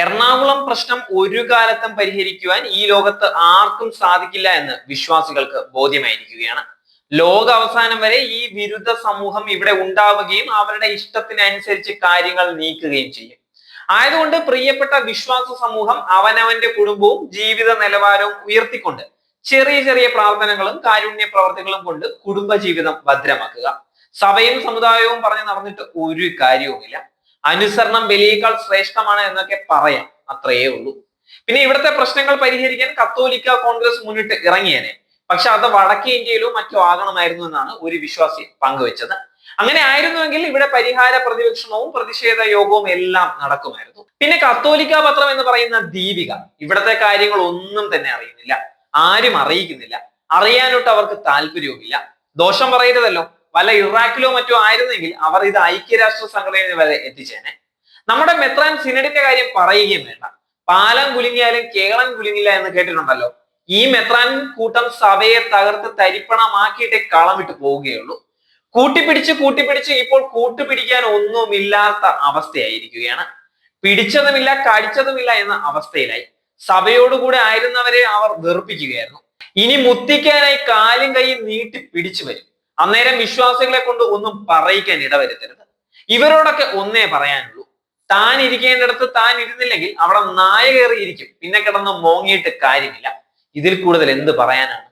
എറണാകുളം പ്രശ്നം ഒരു കാലത്തും പരിഹരിക്കുവാൻ ഈ ലോകത്ത് ആർക്കും സാധിക്കില്ല എന്ന് വിശ്വാസികൾക്ക് ബോധ്യമായിരിക്കുകയാണ്. ലോക അവസാനം വരെ ഈ വിരുദ്ധ സമൂഹം ഇവിടെ ഉണ്ടാവുകയും അവരുടെ ഇഷ്ടത്തിനനുസരിച്ച് കാര്യങ്ങൾ നീക്കുകയും ചെയ്യും. ആയതുകൊണ്ട് പ്രിയപ്പെട്ട വിശ്വാസ സമൂഹം അവനവന്റെ കുടുംബവും ജീവിത നിലവാരവും ഉയർത്തിക്കൊണ്ട് ചെറിയ ചെറിയ പ്രാർത്ഥനകളും കാരുണ്യ പ്രവർത്തികളും കൊണ്ട് കുടുംബ ജീവിതം ഭദ്രമാക്കുക. സഭയും സമുദായവും പറഞ്ഞ് നടന്നിട്ട് ഒരു കാര്യവുമില്ല. അനുസരണം ബലിയേക്കാൾ ശ്രേഷ്ഠമാണ് എന്നൊക്കെ പറയാം. അത്രയേ ഉള്ളൂ. പിന്നെ ഇവിടുത്തെ പ്രശ്നങ്ങൾ പരിഹരിക്കാൻ കത്തോലിക്ക കോൺഗ്രസ് മുന്നിട്ട് ഇറങ്ങിയേനെ. പക്ഷെ അത് വടക്കേ ഇന്ത്യയിലോ മറ്റോ ആകണമായിരുന്നു എന്നാണ് ഒരു വിശ്വാസി പങ്കുവെച്ചത്. അങ്ങനെ ആയിരുന്നുവെങ്കിൽ ഇവിടെ പരിഹാര പ്രതിപക്ഷണവും പ്രതിഷേധ യോഗവും എല്ലാം നടക്കുമായിരുന്നു. പിന്നെ കത്തോലിക്ക പത്രം എന്ന് പറയുന്ന ദീപിക ഇവിടത്തെ കാര്യങ്ങൾ ഒന്നും തന്നെ അറിയുന്നില്ല. ആരും അറിയിക്കുന്നില്ല. അറിയാനോട്ട് അവർക്ക് താല്പര്യവുമില്ല. ദോഷം പറയരുതല്ലോ. വല്ല ഇറാഖിലോ മറ്റോ ആയിരുന്നെങ്കിൽ അവർ ഇത് ഐക്യരാഷ്ട്ര സംഘടന വരെ എത്തിച്ചേനെ. നമ്മുടെ മെത്രാൻ സിനഡിന്റെ കാര്യം പറയുകയും വേണ്ട. പാലം കുലുങ്ങിയാലും കേളം കുലുങ്ങില്ല എന്ന് കേട്ടിട്ടുണ്ടല്ലോ. ഈ മെത്രാൻ കൂട്ടം സഭയെ തകർത്ത് തരിപ്പണമാക്കിയിട്ടേ കളം വിട്ടു പോവുകയുള്ളൂ. കൂട്ടിപ്പിടിച്ച് കൂട്ടിപ്പിടിച്ച് ഇപ്പോൾ കൂട്ടുപിടിക്കാൻ ഒന്നുമില്ലാത്ത അവസ്ഥയായിരിക്കുകയാണ്. പിടിച്ചതുമില്ല കടിച്ചതുമില്ല എന്ന അവസ്ഥയിലായി. സഭയോടുകൂടെ ആയിരുന്നവരെ അവർ വെറുപ്പിക്കുകയായിരുന്നു. ഇനി മുത്തിക്കാനായി കാലും കൈയും നീട്ടി പിടിച്ചു വരും. അന്നേരം വിശ്വാസികളെ കൊണ്ട് ഒന്നും പറയിക്കാൻ ഇടവരുത്തരുത്. ഇവരോടൊക്കെ ഒന്നേ പറയാനുള്ളൂ. താൻ ഇരിക്കേണ്ടടുത്ത് താൻ ഇരുന്നില്ലെങ്കിൽ അവിടെ നായ പിന്നെ കിടന്ന് മോങ്ങിയിട്ട് കാര്യമില്ല. ഇതിൽ കൂടുതൽ എന്ത് പറയാനാണ്?